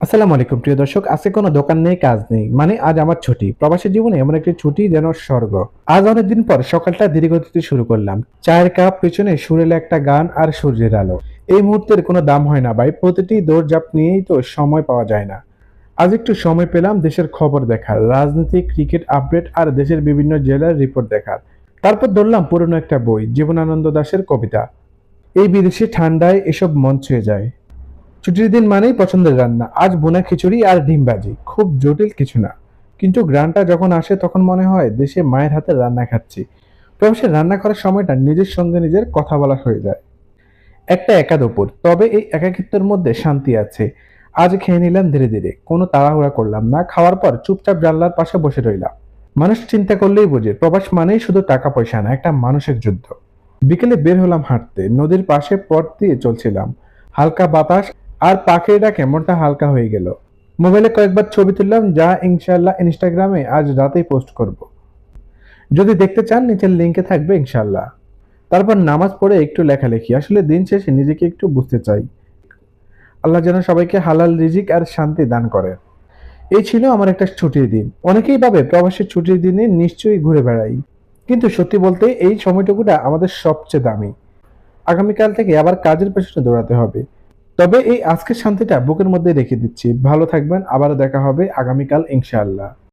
আসসালামু আলাইকুম, প্রিয় দর্শক। আজকে কোনো দোকান নেই, কাজ নেই। মানে আজ আমার ছুটি। প্রবাসী জীবনে এমন একটি ছুটি যেন স্বর্গ। আজ অনেকদিন পর সকালটা ধীরগতিতে শুরু করলাম। চায়ের কাপ, পিছনে সুরেলা একটা গান আর সূর্যের আলো। এই মুহূর্তের কোনো দাম হয় না ভাই। প্রতিটি দৌড়ঝাঁপ নিয়েই তো সময় পাওয়া যায় না। আজ একটু সময় পেলাম দেশের খবর দেখার রাজনীতি ক্রিকেট আপডেট আর দেশের বিভিন্ন জেলার রিপোর্ট দেখার। তারপর ধরলাম পুরনো একটা বই, জীবনানন্দ দাশের কবিতা। এই বিদেশি ঠান্ডায় এসব মন ছুঁয়ে যায়। ছুটির দিন মানেই পছন্দের রান্না। আজ বোনা খিচুড়ি আর ডিম ভাজি। খুব জটিল কিছু না। কিন্তু গ্রানটা যখন আসে তখন মনে হয়, দেশে মায়ের হাতে রান্না খাচ্ছি। প্রবাসে রান্না করার সময়টা নিজের সঙ্গে নিজের কথা বলা হয়ে যায়। একটা একা দুপুর তবে এই একাকিত্বের মধ্যে শান্তি আছে। আজ খেয়ে নিলাম ধীরে ধীরে। কোনো তাড়াহুড়া করলাম না। খাওয়ার পর চুপচাপ জানলার পাশে বসে রইলাম। মানুষ চিন্তা করলেই বোঝে, প্রবাস মানেই শুধু টাকা পয়সা না, একটা মানুষের যুদ্ধ। বিকেলে বের হলাম হাঁটতে। নদীর পাশে পথ দিয়ে চলছিলাম। হালকা বাতাস আর পাখির ডাকে মনটা হালকা হয়ে গেল। মোবাইলে কয়েকবার ছবি তুললাম, যা ইনশাল্লাহ ইনস্টাগ্রামে আজ রাতেই পোস্ট করব। যদি দেখতে চান, নিচের লিঙ্কে থাকবে ইনশাল্লাহ তারপর নামাজ পড়ে একটু লেখালেখি। আসলে দিন শেষে নিজেকে একটু বুঝতে চাই। আল্লাহ যেন সবাইকে হালাল রিজিক আর শান্তি দান করে এই ছিল আমার একটা ছুটির দিন। অনেকেই ভাবে প্রবাসী ছুটির দিনে নিশ্চয়ই ঘুরে বেড়াই। কিন্তু সত্যি বলতে এই সময়টুকুটা আমাদের সবচেয়ে দামি। আগামীকাল থেকে আবার কাজের পেছনে দৌড়াতে হবে। তবে এই আজকের শান্তিটা বুকের মধ্যে রেখে দিচ্ছি। ভালো থাকবেন আবার দেখা হবে আগামীকাল ইনশাআল্লাহ।